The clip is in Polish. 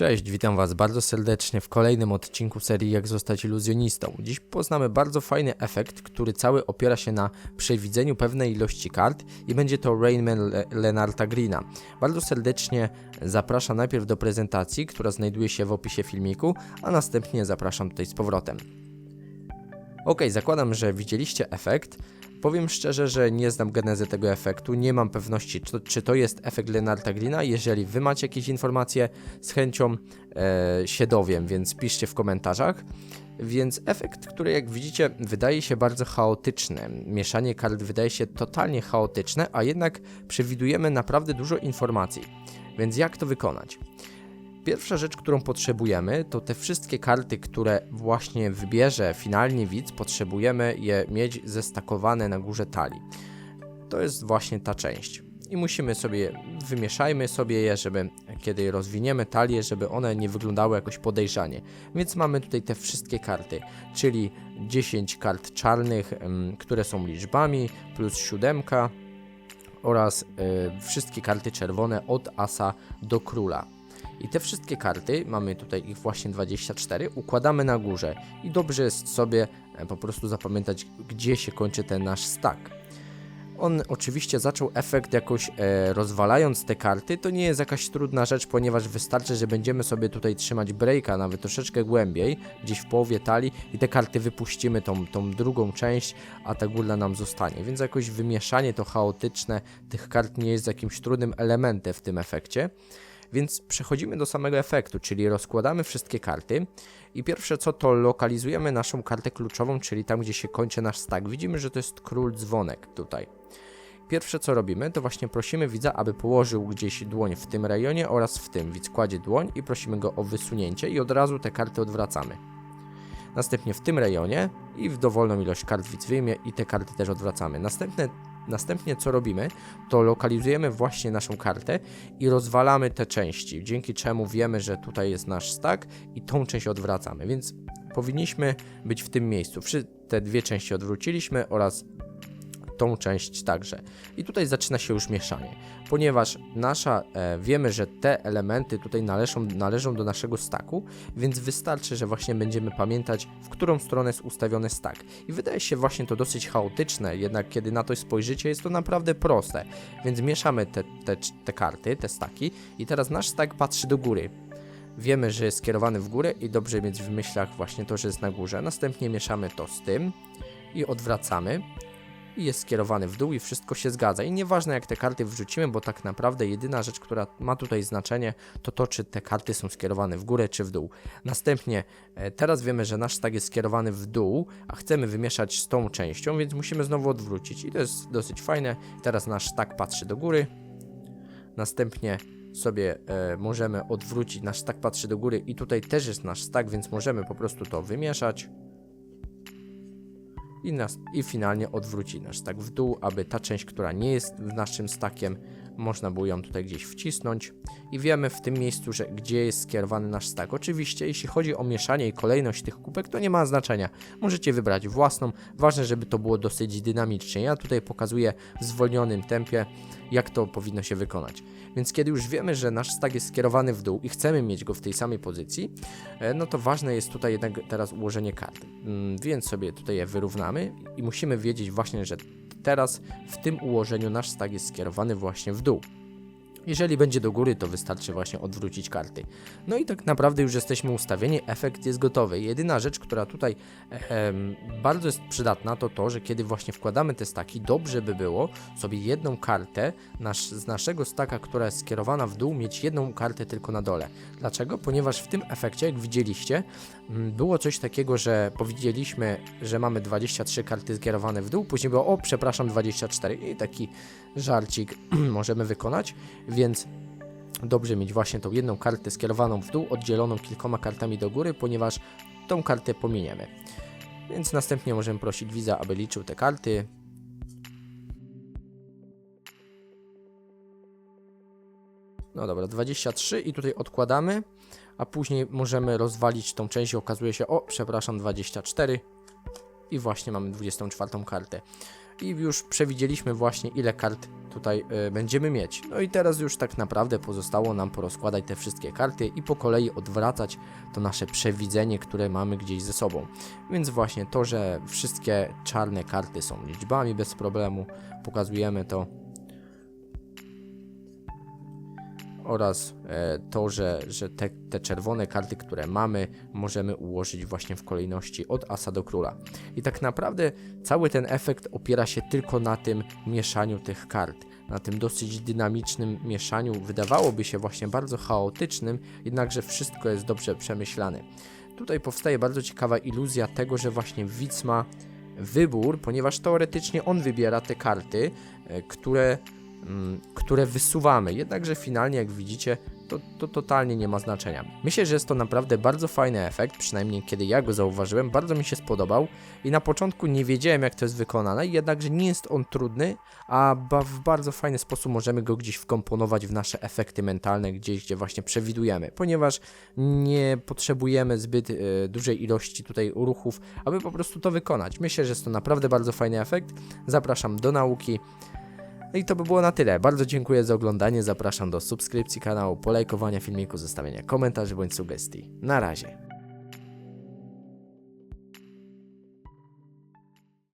Cześć, witam Was bardzo serdecznie w kolejnym odcinku serii Jak zostać iluzjonistą. Dziś poznamy bardzo fajny efekt, który cały opiera się na przewidzeniu pewnej ilości kart i będzie to Rainman Le Lenarta Greena. Bardzo serdecznie zapraszam najpierw do prezentacji, która znajduje się w opisie filmiku, a następnie zapraszam tutaj z powrotem. Ok, zakładam, że widzieliście efekt. Powiem szczerze, że nie znam genezy tego efektu, nie mam pewności, czy to, czy to jest efekt Lenarta Greena. Jeżeli wy macie jakieś informacje, z chęcią e, się dowiem, więc piszcie w komentarzach. Więc efekt, który jak widzicie wydaje się bardzo chaotyczny, mieszanie kart wydaje się totalnie chaotyczne, a jednak przewidujemy naprawdę dużo informacji. Więc jak to wykonać? Pierwsza rzecz, którą potrzebujemy, to te wszystkie karty, które właśnie wybierze finalnie widz, potrzebujemy je mieć zestakowane na górze talii. To jest właśnie ta część. I musimy sobie, wymieszajmy sobie je, żeby kiedy rozwiniemy talię, żeby one nie wyglądały jakoś podejrzanie. Więc mamy tutaj te wszystkie karty, czyli 10 kart czarnych, które są liczbami, plus siódemka oraz y, wszystkie karty czerwone od asa do króla. I te wszystkie karty, mamy tutaj ich właśnie 24, układamy na górze i dobrze jest sobie e, po prostu zapamiętać, gdzie się kończy ten nasz stack. On oczywiście zaczął efekt jakoś e, rozwalając te karty, to nie jest jakaś trudna rzecz, ponieważ wystarczy, że będziemy sobie tutaj trzymać breaka nawet troszeczkę głębiej, gdzieś w połowie talii i te karty wypuścimy tą, tą drugą część, a ta górna nam zostanie. Więc jakoś wymieszanie to chaotyczne tych kart nie jest jakimś trudnym elementem w tym efekcie. Więc przechodzimy do samego efektu, czyli rozkładamy wszystkie karty i pierwsze co to lokalizujemy naszą kartę kluczową, czyli tam gdzie się kończy nasz stack. Widzimy, że to jest król dzwonek tutaj. Pierwsze co robimy, to właśnie prosimy widza, aby położył gdzieś dłoń w tym rejonie oraz w tym. Widz kładzie dłoń i prosimy go o wysunięcie i od razu te karty odwracamy. Następnie w tym rejonie i w dowolną ilość kart widz wyjmie i te karty też odwracamy. Następne Następnie co robimy, to lokalizujemy właśnie naszą kartę i rozwalamy te części, dzięki czemu wiemy, że tutaj jest nasz stack i tą część odwracamy, więc powinniśmy być w tym miejscu. Te dwie części odwróciliśmy oraz tą część także. I tutaj zaczyna się już mieszanie, ponieważ nasza, e, wiemy, że te elementy tutaj należą, należą do naszego staku, więc wystarczy, że właśnie będziemy pamiętać, w którą stronę jest ustawiony stack. I wydaje się właśnie to dosyć chaotyczne, jednak kiedy na to spojrzycie, jest to naprawdę proste. Więc mieszamy te, te, te karty, te staki i teraz nasz stack patrzy do góry wiemy, że jest skierowany w górę i dobrze mieć w myślach właśnie to, że jest na górze. Następnie mieszamy to z tym i odwracamy i jest skierowany w dół i wszystko się zgadza. I nieważne jak te karty wrzucimy, bo tak naprawdę jedyna rzecz, która ma tutaj znaczenie, to to, czy te karty są skierowane w górę czy w dół. Następnie e, teraz wiemy, że nasz stack jest skierowany w dół, a chcemy wymieszać z tą częścią, więc musimy znowu odwrócić. I to jest dosyć fajne. Teraz nasz stack patrzy do góry. Następnie sobie e, możemy odwrócić, nasz stack patrzy do góry i tutaj też jest nasz stack, więc możemy po prostu to wymieszać i, nas, i finalnie odwróci nasz tak w dół, aby ta część, która nie jest naszym stakiem, można było ją tutaj gdzieś wcisnąć i wiemy w tym miejscu, że gdzie jest skierowany nasz stak. Oczywiście, jeśli chodzi o mieszanie i kolejność tych kubek, to nie ma znaczenia. Możecie wybrać własną. Ważne, żeby to było dosyć dynamicznie. Ja tutaj pokazuję w zwolnionym tempie, jak to powinno się wykonać. Więc kiedy już wiemy, że nasz stak jest skierowany w dół i chcemy mieć go w tej samej pozycji, e, no to ważne jest tutaj jednak teraz ułożenie kart. Mm, więc sobie tutaj je wyrównamy i musimy wiedzieć właśnie, że teraz w tym ułożeniu nasz stak jest skierowany właśnie w dół. Jeżeli będzie do góry, to wystarczy właśnie odwrócić karty. No i tak naprawdę już jesteśmy ustawieni, efekt jest gotowy. Jedyna rzecz, która tutaj bardzo jest przydatna, to to, że kiedy właśnie wkładamy te staki, dobrze by było sobie jedną kartę nasz, z naszego staka, która jest skierowana w dół, mieć jedną kartę tylko na dole. Dlaczego? Ponieważ w tym efekcie, jak widzieliście, było coś takiego, że powiedzieliśmy, że mamy 23 karty skierowane w dół, później było, o przepraszam, 24 i taki żarcik możemy wykonać, więc dobrze mieć właśnie tą jedną kartę skierowaną w dół, oddzieloną kilkoma kartami do góry, ponieważ tą kartę pominiemy. Więc następnie możemy prosić widza, aby liczył te karty. No dobra, 23 i tutaj odkładamy, a później możemy rozwalić tą część i okazuje się, o przepraszam, 24 i właśnie mamy 24 kartę. I już przewidzieliśmy właśnie ile kart tutaj y, będziemy mieć. No i teraz już tak naprawdę pozostało nam porozkładać te wszystkie karty i po kolei odwracać to nasze przewidzenie, które mamy gdzieś ze sobą. Więc właśnie to, że wszystkie czarne karty są liczbami bez problemu, pokazujemy to. Oraz e, to, że, że te, te czerwone karty, które mamy, możemy ułożyć właśnie w kolejności od asa do króla. I tak naprawdę cały ten efekt opiera się tylko na tym mieszaniu tych kart, na tym dosyć dynamicznym mieszaniu. Wydawałoby się właśnie bardzo chaotycznym, jednakże wszystko jest dobrze przemyślane. Tutaj powstaje bardzo ciekawa iluzja tego, że właśnie widz ma wybór, ponieważ teoretycznie on wybiera te karty, e, które, które wysuwamy. Jednakże finalnie, jak widzicie, to, to totalnie nie ma znaczenia. Myślę, że jest to naprawdę bardzo fajny efekt, przynajmniej kiedy ja go zauważyłem, bardzo mi się spodobał i na początku nie wiedziałem jak to jest wykonane, jednakże nie jest on trudny, a w bardzo fajny sposób możemy go gdzieś wkomponować w nasze efekty mentalne, gdzieś gdzie właśnie przewidujemy, ponieważ nie potrzebujemy zbyt e, dużej ilości tutaj ruchów, aby po prostu to wykonać. Myślę, że jest to naprawdę bardzo fajny efekt. Zapraszam do nauki. No i to by było na tyle. Bardzo dziękuję za oglądanie. Zapraszam do subskrypcji kanału, polajkowania filmiku, zostawienia komentarzy bądź sugestii. Na razie.